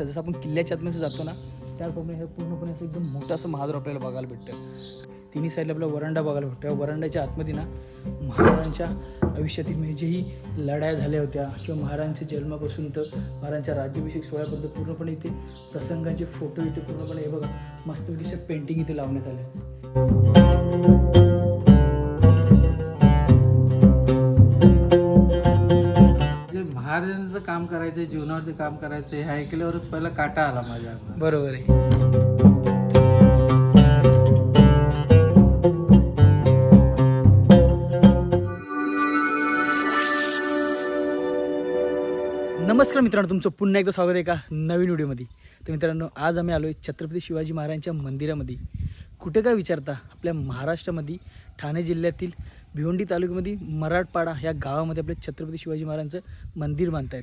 असं जसं आपण किल्ल्याच्या आतमध्ये जातो ना त्याप्रमाणे हे पूर्णपणे असं एकदम मोठं असं महाद्वार आपल्याला बघायला भेटतं. तिन्ही साईडला आपल्याला वरांडा बघायला भेटतो. वरांड्याच्या आतमध्ये ना महाराजांच्या आयुष्यातील म्हणजे जेही लढाया झाल्या होत्या किंवा महाराजांच्या जन्मापासून तर महाराजांच्या राज्याभिषेक सोहळ्यापर्यंत पूर्णपणे इथे प्रसंगांचे फोटो इथे पूर्णपणे हे बघा मस्तपैकी पेंटिंग इथे लावण्यात आले. महाराजांचं काम करायचं जीवनावरती काम करायचं हे ऐकल्यावरच पहिला काटा आला माझ्या अंगात. बरोबर आहे. नमस्कार मित्रांनो तुमचं पुन्हा एकदा स्वागत आहे का नवीन व्हिडिओमध्ये. तर मित्रांनो आज आम्ही आलो आहे छत्रपती शिवाजी महाराजांच्या मंदिरामध्ये. कुठे काय विचारता? आपल्या महाराष्ट्रामध्ये ठाणे जिल्ह्यातील भिवंडी तालुक्यामध्ये मराठपाडा ह्या गावामध्ये आपल्या छत्रपती शिवाजी महाराजांचं मंदिर बांधतायत.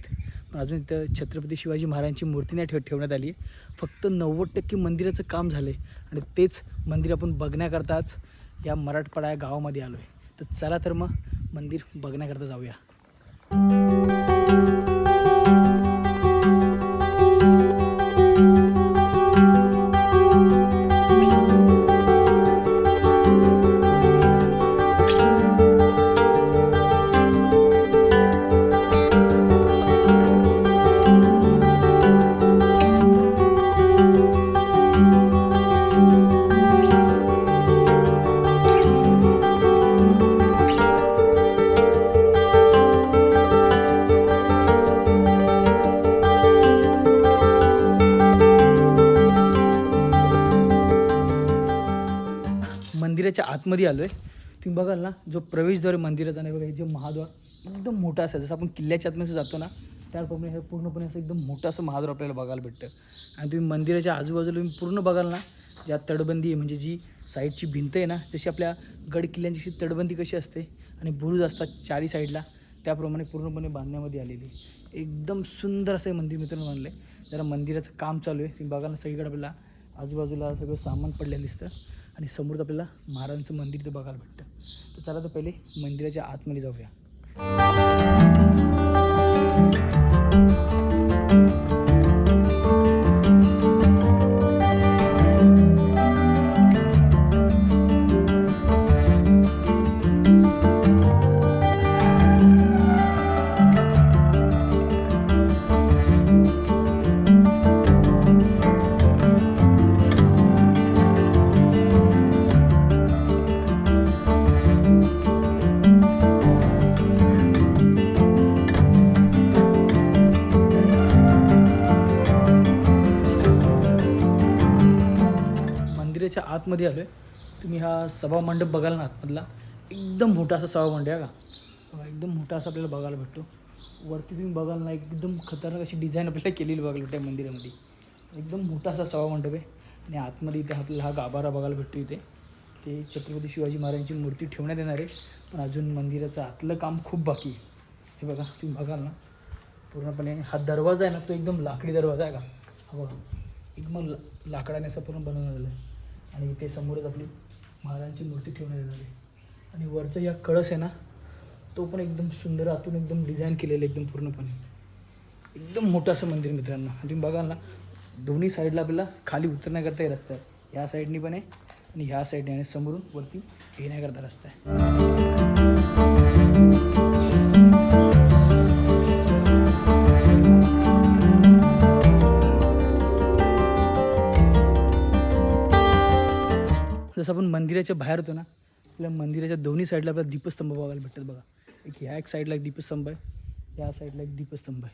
पण अजून इथं छत्रपती शिवाजी महाराजांची मूर्ती नाही ठेव ठेवण्यात आली आहे. फक्त नव्वद टक्के मंदिराचं काम झालं आहे आणि तेच मंदिर आपण बघण्याकरताच या मराठपाडा या गावामध्ये आलो आहे तर चला तर मग मंदिर बघण्याकरता जाऊया. आतमध्ये आलो आहे तुम्ही बघाल ना जो प्रवेशद्वार मंदिराचा नाही बघा जे महाद्वार एकदम मोठा असं जसं आपण किल्ल्याच्या आतमध्ये जातो ना त्याप्रमाणे हे पूर्णपणे असं एकदम मोठं असं महाद्वार आपल्याला बघायला भेटतं. आणि तुम्ही मंदिराच्या आजूबाजूला तुम्ही पूर्ण बघाल ना या तडबंदी आहे म्हणजे जी साईडची भिंत आहे ना जशी आपल्या गड किल्ल्यांची तडबंदी कशी असते आणि बुरुज असतात चारी साईडला त्याप्रमाणे पूर्णपणे बांधण्यामध्ये आलेली आहे. एकदम सुंदर असं मंदिर मित्रांनो बांधलं आहे जरा मंदिराचं काम चालू आहे. तुम्ही बघाल ना सगळीकडे आपल्याला आजूबाजूला सगळं सामान पडलेलं दिसतं. आणि समोर आपल्याला महाराजांचं मंदिर इथं बघायला भेटतं. तर चला तर पहिले मंदिराच्या आतमध्ये जाऊया. आतमध्ये आलो आहे तुम्ही हा सभा मंडप बघाल ना आतमधला. एकदम मोठा असा सभा मंडप आहे का एकदम मोठा असा आपल्याला बघायला भेटतो. वरती तुम्ही बघाल ना एकदम खतरनाक अशी डिझाईन आपल्याला केलेली बघायला भेटते मंदिरामध्ये. एकदम मोठा असा सभा मंडप आहे. आणि आतमध्ये इथे आपल्याला हा गाभारा बघायला भेटतो इथे. ते छत्रपती शिवाजी महाराजांची मूर्ती ठेवण्यात येणार आहे. पण अजून मंदिराचं आतलं काम खूप बाकी आहे. हे बघा तुम्ही बघाल ना. पूर्णपणे हा दरवाजा आहे ना तो एकदम लाकडी दरवाजा आहे का? हा बघा. एकदम लाकडाने असं पूर्ण बनवलेलं आहे. आणि इथे समोरच आपली महाराजांची मूर्ती ठेवण्यात येणार आहे. आणि वरचं या कळस आहे ना तो पण एकदम सुंदर आतून एकदम डिझाईन केलेलं आहे एकदम पूर्णपणे. एकदम मोठं असं मंदिर मित्रांनो. आणि तुम्ही बघाल ना दोन्ही साईडला आपल्याला खाली उतरण्याकरता हे रस्ता आहे. ह्या साईडनी पण आहे आणि ह्या साईडने आणि समोरून वरती येण्याकरता रस्ता आहे. जसं आपण मंदिराच्या बाहेर होतो ना आपल्या मंदिराच्या दोन्ही साईडला आपल्याला दीपस्तंभ बघायला भेटतात बघा. एक ह्या एक साईडला एक दीपस्तंभ आहे या साईडला एक दीपस्तंभ आहे.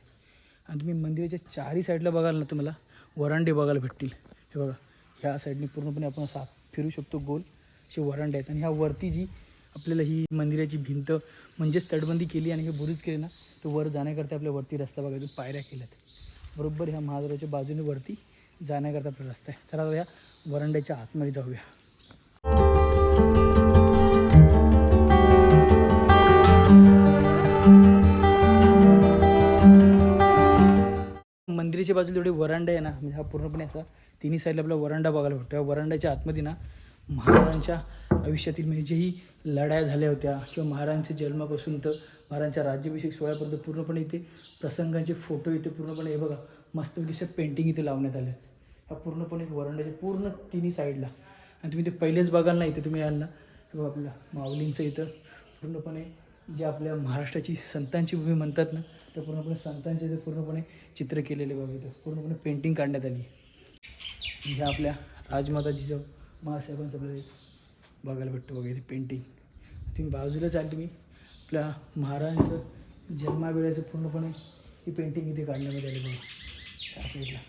आणि तुम्ही मंदिराच्या चारही साईडला बघाल ना तुम्हाला वरांडे बघायला भेटतील. हे बघा ह्या साईडने पूर्णपणे आपण असा फिरू शकतो गोल असे वरांडे आहेत. आणि ह्या वरती जी आपल्याला ही मंदिराची भिंत म्हणजेच तटबंदी केली आणि हे बुरुज केले ना तर वर जाण्याकरता आपल्या वरती रस्ता बघायचा पायऱ्या केल्यात. बरोबर ह्या महाद्वाराच्या बाजूने वरती जाण्याकरता आपला रस्ता आहे. चला आता या वरांड्याच्या आतमध्ये जाऊया. मंदिराच्या बाजूला जेवढे वरांडा आहे ना म्हणजे हा पूर्णपणे असा तिन्ही साईडला आपला वरांडा बघायला भेटतो. या वरांड्याच्या आतमध्ये ना महाराजांच्या आयुष्यातील म्हणजे जेही लढाया झाल्या होत्या किंवा महाराजांच्या जन्मापासून तर महाराजांच्या राज्याभिषेक सोहळ्यापर्यंत पूर्णपणे इथे प्रसंगांचे फोटो इथे पूर्णपणे हे बघा मस्तपैकी अशा पेंटिंग इथे लावण्यात आल्या आहेत. ह्या पूर्णपणे वरांड्याच्या पूर्ण तिन्ही साईडला आणि तुम्ही ते पहिलेच बघाल ना इथे तुम्ही याल ना किंवा आपल्या माऊलींचं इथं पूर्णपणे जे आपल्या महाराष्ट्राची संतांची भूमी म्हणतात ना तर पूर्णपणे संतांचे इथे पूर्णपणे चित्र केलेले बघा इथं. पूर्णपणे पेंटिंग काढण्यात आली. ह्या आपल्या राजमाताजीचं महासाहेबांचं आपल्याला बघायला भेटतं बघा इथे पेंटिंग तुम्ही बाजूला चालली तुम्ही. आपल्या महाराजांचं जन्मावेळेचं पूर्णपणे ही पेंटिंग इथे काढण्यामध्ये आली बघा. त्या साईडला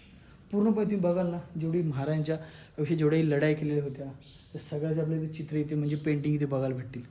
पूर्णपणे तुम्ही बघाल ना जेवढी महाराजांच्या आयुष्यात जेवढ्याही लढाई केलेल्या होत्या त्या सगळ्याच आपल्याला चित्र इथे म्हणजे पेंटिंग इथे बघायला भेटतील.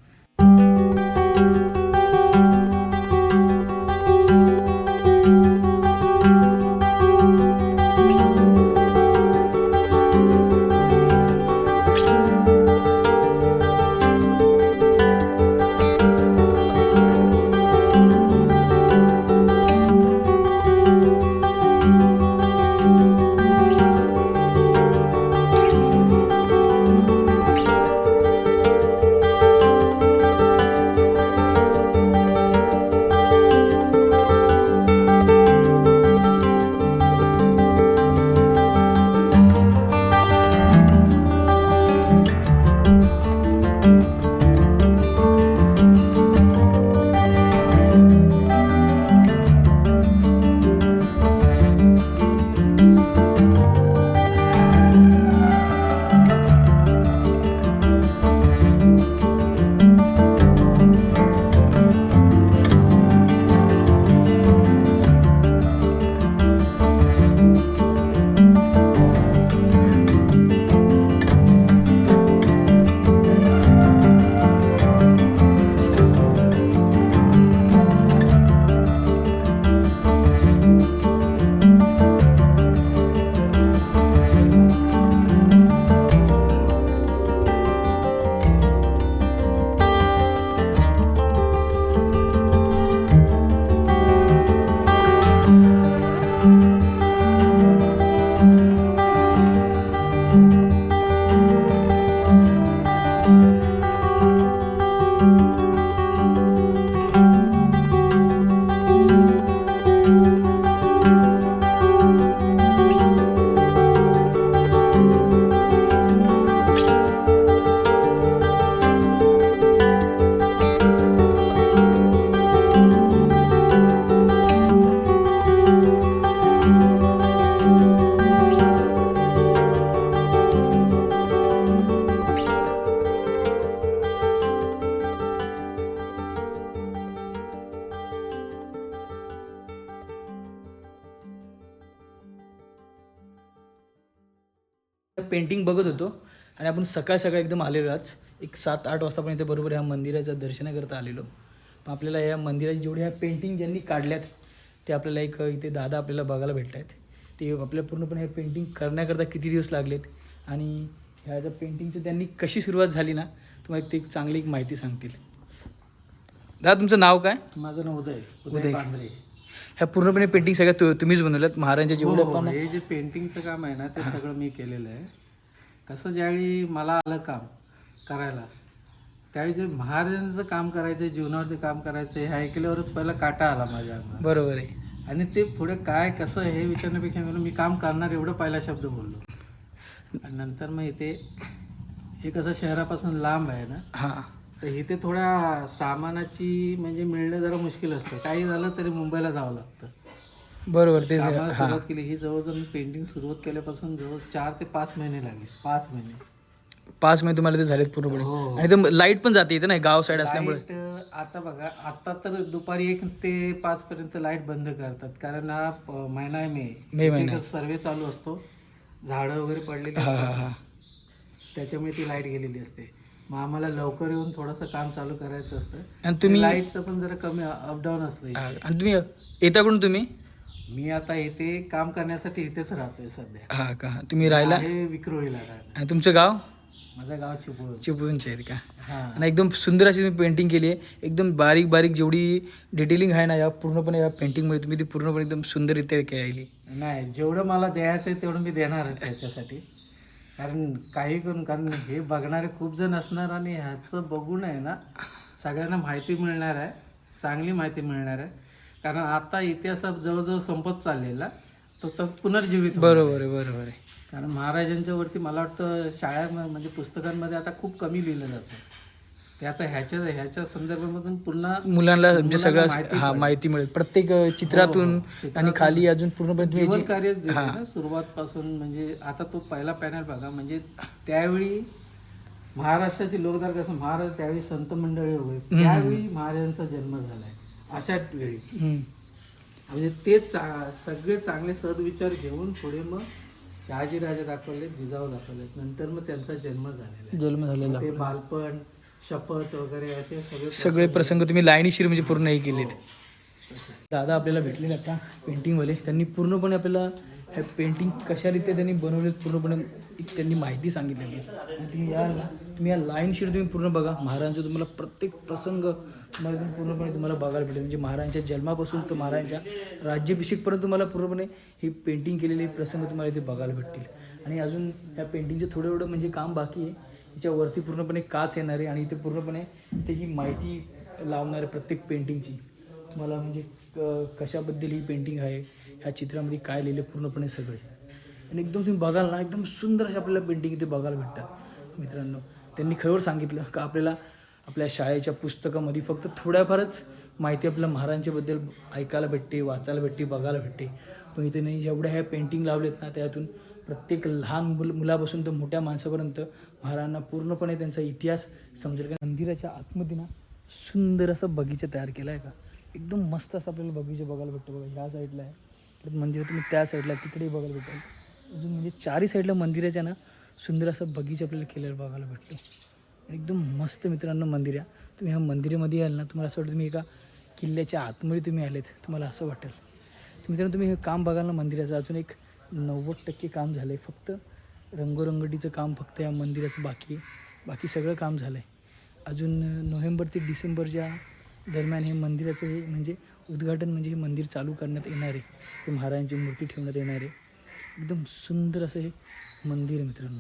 पेंटिंग बघत होतो. आणि आपण सकाळ सकाळ एकदम आलेलो आज एक सात आठ वाजतापर्यंत बरोबर ह्या मंदिराचं दर्शनाकरता आलेलो. पण आपल्याला या मंदिराची जेवढी ह्या पेंटिंग ज्यांनी काढल्यात ते आपल्याला एक इथे दादा आपल्याला बघायला भेटत आहेत ते आपल्याला पूर्णपणे हे पेंटिंग करण्याकरता किती दिवस लागलेत? आणि ह्या ज्या पेंटिंगचं त्यांनी कशी सुरुवात झाली ना तुम्हाला ते एक चांगली एक माहिती सांगतील. दादा तुमचं नाव काय? माझं नाव उदय. उदय. ह्या पूर्णपणे पेंटिंग सगळ्या तुम्हीच बनवल्यात. महाराजांच्या हो, जेवढं हो, पण हे जे पेंटिंगचं काम आहे ना ते सगळं मी केलेलं आहे. कसं ज्यावेळी मला आलं काम करायला त्यावेळी जे महाराजांचं काम करायचं जीवनावरती काम करायचं हे ऐकल्यावरच पहिला काटा आला माझ्या अंगावर. बरोबर आहे. आणि ते पुढे काय कसं हे विचारण्यापेक्षा मी म्हणलो, मी काम करणार एवढं पहिला शब्द बोललो. आणि नंतर मग इथे हे कसं शहरापासून लांब आहे ना हां. तर इथे थोड्या सामानाची म्हणजे मिळणं जरा मुश्किल असतं. काही झालं तरी मुंबईला जावं लागतं. बरोबर तेच हां सुरुवात केली. ही जवळजवळ मी पेंटिंग सुरुवात केल्यापासून जवळ चार ते पाच महिने लागले. पाच महिने. पाच महिने तुम्हाला ते झालेत पूर्णपणे. हो. आणि ते लाइट पण जाते इथे नाही गाव साईड असल्यामुळे. लाइट आता बघा आता तर दुपारी एक ते पाच पर्यंत लाइट बंद करतात. कारण हा प- महिना आहे मे. मे महिना. सर्वे चालू असतो. झाडं वगैरे पडलेली हा असतात. हा. हा त्याच्यामुळे ती लाइट गेलेली असते. मग आम्हाला लवकर येऊन थोडंसं काम चालू करायचं असतं. आणि तुम्ही लाईटचं पण जरा कमी अपडाऊन असतं इथे. हा, आणि तुम्ही येता कुठून तुम्ही? मी आता इथे काम करण्यासाठी इथेच राहतोय सध्या. हा का? तुम्ही राहिला आहे विक्रोळीला राहणार. आणि तुमचं गाव? माझं गाव चिपळूण. चिपळूणचे आहेत का? हा. आणि एकदम सुंदर अशी तुम्ही पेंटिंग केली आहे. एकदम बारीक बारीक जेवढी डिटेलिंग आहे ना या पूर्णपणे या पेंटिंगमध्ये तुम्ही ती पूर्णपणे एकदम सुंदररित्या केली नाही जेवढं मला द्यायचं आहे तेवढं मी देणारच ह्याच्यासाठी कारण काही करून कारण हे बघणारे खूप जण असणार आणि ह्याचं बघून आहे ना सगळ्यांना माहिती मिळणार आहे चांगली माहिती मिळणार आहे. कारण आता इतिहास जवळजवळ संपत चाललेला तो तर पुनर्जीवित. बरोबर आहे बरोबर आहे. कारण महाराजांच्या वरती मला वाटतं शाळा म्हणजे पुस्तकांमध्ये आता खूप कमी लिहिलं जातं. ते आता ह्याच्या ह्याच्या संदर्भामधून पुन्हा मुलांना म्हणजे सगळं माहिती हा. माहिती मिळेल. प्रत्येक चित्रातून आणि खाली अजून पूर्णपणे हा. ना सुरुवात पासून म्हणजे आता तो पहिला पॅनल बघा. म्हणजे त्यावेळी महाराष्ट्राचे लोकदार कसं महाराज त्यावेळी संत मंडळी होते. त्यावेळी महाराजांचा जन्म झालाय. अशा वेळी. म्हणजे ते चा- सगळे चांगले सदविचार घेऊन पुढे मग शहाजी राजा दाखवले जिजाऊ दाखवले नंतर मग त्यांचा जन्म झालेला आहे. जन्म झालेला ते बालपण शपथ वगैरे असे सगळे सगळे प्रसंग तुम्ही लाईनीशीर म्हणजे पूर्ण हे केलेत. आहे. दादा आपल्याला भेटलेले आता पेंटिंगवाले त्यांनी पूर्णपणे आपल्याला हे पेंटिंग कशा रीत्या त्यांनी बनवले पूर्णपणे त्यांनी माहिती सांगितलेली तुम्ही या ना तुम्ही या लाईनशीर तुम्ही पूर्ण बघा. महाराजांचा तुम्हाला प्रत्येक प्रसंग तुम्हाला पूर्णपणे तुम्हाला बघायला भेटेल. म्हणजे महाराजांच्या जन्मापासून तर महाराजांच्या राज्याभिषेकपर्यंत तुम्हाला पूर्णपणे ही पेंटिंग केलेले प्रसंग तुम्हाला इथे बघायला भेटतील. आणि अजून या पेंटिंगचं थोडं एवढं म्हणजे काम बाकी आहे. याच्यावरती पूर्णपणे काच येणार आहे आणि इथे पूर्णपणे त्याची ही माहिती लावणार आहे प्रत्येक पेंटिंगची तुम्हाला म्हणजे क- कशाबद्दल ही पेंटिंग आहे ह्या चित्रामध्ये काय लिहिलं पूर्णपणे सगळे. आणि एकदम तुम्ही बघाल ना एकदम सुंदर अशा आपल्याला पेंटिंग इथे बघायला भेटतात. मित्रांनो त्यांनी खरोवर सांगितलं का आपल्याला आपल्या शाळेच्या पुस्तकामध्ये फक्त थोड्याफारच माहिती आपल्या महाराजांच्याबद्दल ऐकायला भेटते वाचायला भेटते बघायला भेटते. पण इथे नाही जेवढ्या ह्या पेंटिंग लावलेत ना त्यातून प्रत्येक लहान मुल मुलापासून तर मोठ्या माणसापर्यंत महाराजांना पूर्णपणे त्यांचा इतिहास समजेल. का मंदिराच्या आतमध्ये ना सुंदर असा बगीचा तयार केला आहे का? एकदम मस्त असं आपल्याला बगीचा बघायला भेटतो बघा. ह्या साईडला आहे. परत मंदिर तुम्ही त्या साईडला तिकडेही बघायला भेटेल अजून म्हणजे चारही साईडला मंदिराच्या ना सुंदर असं बगीचा आपल्याला केलेला बघायला भेटतो. एकदम मस्त मित्रांनो मंदिर आहे. तुम्ही ह्या मंदिरामध्ये याल ना तुम्हाला असं वाटतं तुम्ही एका किल्ल्याच्या आतमध्ये तुम्ही आलेत. तुम्हाला असं वाटेल. मित्रांनो तुम्ही हे काम बघाल ना मंदिराचं अजून एक नव्वद टक्के काम झालं आहे फक्त रंगोरंगटीचं काम फक्त या मंदिराचं बाकी आहे. बाकी सगळं काम झालं आहे अजून नोव्हेंबर ते डिसेंबरच्या दरम्यान हे मंदिराचं हे म्हणजे उद्घाटन म्हणजे हे मंदिर चालू करण्यात येणार आहे. ते महाराजांची मूर्ती ठेवण्यात येणार आहे. एकदम सुंदर असं हे मंदिर आहे मित्रांनो.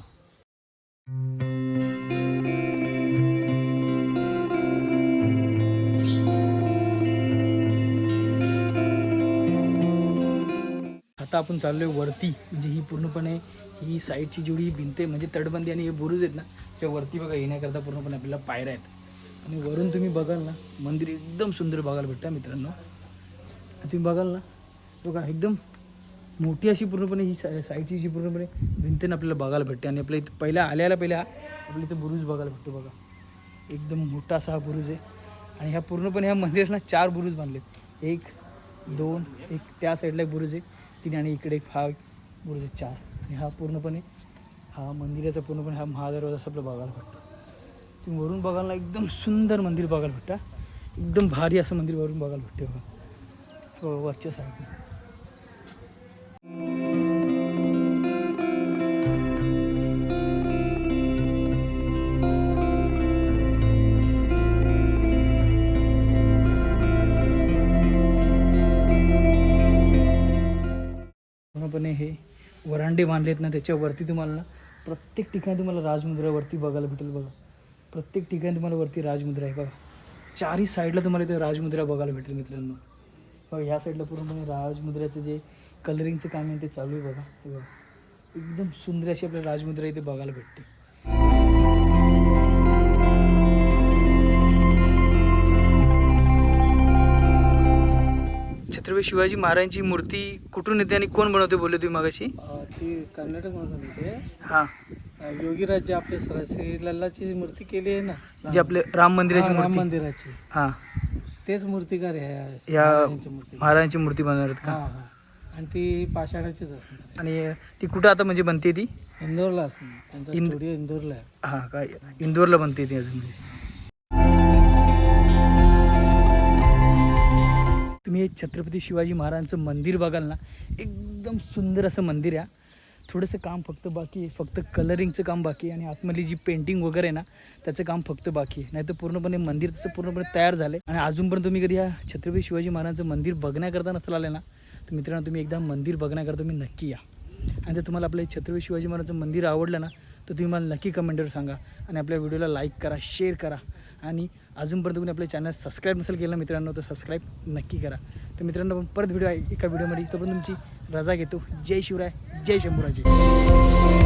आता आपण चाललोय वरती. म्हणजे ही पूर्णपणे ही साईडची जेवढी भिंत आहे म्हणजे तटबंदी आणि हे बुरुज आहेत ना त्या वरती बघा येण्याकरता पूर्णपणे आपल्याला पायऱ्या आहेत. आणि वरून तुम्ही बघाल ना मंदिर एकदम सुंदर बघायला भेटतं मित्रांनो. तुम्ही बघाल ना बघा एकदम मोठी अशी पूर्णपणे ही सा साईडची जी पूर्णपणे भिंत आपल्याला बघायला भेटते. आणि आपल्या इथं पहिल्या आल्याला पहिल्या आपल्या इथं बुरुज बघायला भेटतो बघा. एकदम मोठा असा हा बुरुज आहे. आणि ह्या पूर्णपणे ह्या मंदिराला चार बुरुज बांधलेत. एक दोन एक त्या साईडला एक बुरुज आहे. तीन आणि इकडे एक हा बुरुज आहे चार. आणि हा पूर्णपणे हा मंदिराचा पूर्णपणे हा महादरवाजा असं आपल्याला बघायला भेटतो. तुम्ही वरून बघायला एकदम सुंदर मंदिर बघायला भेटतं. एकदम भारी असं मंदिर वरून बघायला भेटते बघा. हो वरच्या साईडला वरांडे बांधलेत ना त्याच्यावरती तुम्हाला ना प्रत्येक ठिकाणी तुम्हाला राजमुद्रावरती बघायला भेटेल बघा. प्रत्येक ठिकाणी तुम्हाला वरती राजमुद्रा आहे बघा. चारही साईडला तुम्हाला इथे राजमुद्रा बघायला भेटेल मित्रांनो. बघा ह्या साईडला पूर्णपणे राजमुद्राचं जे कलरिंगचं काम आहे ते चालू आहे बघा. हे बघा. एकदम सुंदर अशी आपल्याला राजमुद्रा इथे बघायला भेटते. छत्रपती शिवाजी महाराजांची मूर्ती कुठून येते आणि कोण बनवते बोलले तुम्ही मागाशी? ती कर्नाटकमधून येते हां. अं, योगीराज जे आपले श्री श्री लल्लाची मूर्ती केली आहे ना जे आपले राम मंदिराची हा, राम मूर्ती. मंदिराची. हां. तेच मूर्तिकार आहे या महाराजांची मूर्ती. महाराजांची मूर्ती हा का? हा आणि ती पाषाणाचीच असणार आणि ती कुठं आता म्हणजे बनते ती? इंदोरला असणार. त्यांचा इंद- स्टुडिओ इंदोरला आहे. हां काय इंदोरला बनते ती अजून. तुम्ही हे छत्रपती शिवाजी महाराजांचं मंदिर बघाल ना एकदम सुंदर असं मंदिर आहे. थोडंसं काम फक्त बाकी आहे. फक्त कलरिंगचं काम बाकी आहे आणि आतमधली जी पेंटिंग वगैरे आहे ना त्याचं काम फक्त बाकी आहे. नाही तर पूर्णपणे मंदिर तसं पूर्णपणे तयार झालं आहे आणि अजूनपर्यंत तुम्ही कधी या छत्रपती शिवाजी महाराजांचं मंदिर बघण्याकरता नसेल आले ना तर मित्रांनो तुम्ही एकदा मंदिर बघण्याकरता तुम्ही नक्की या. आणि जर तुम्हाला आपलं छत्रपती शिवाजी महाराजांचं मंदिर आवडलं ना तर तुम्ही मला नक्की कमेंटवर सांगा. आणि आपल्या व्हिडिओला लाईक करा शेअर करा. आणि अजूनपर्यंत तुम्ही आपल्या चॅनल सबस्क्राईब नसेल केलं मित्रांनो तर सबस्क्राईब नक्की करा. तर मित्रांनो परत व्हिडिओ आहे एका व्हिडिओमध्ये तो पण तुमची रजा घेतो. जय शिवराय जय शंभूराजे.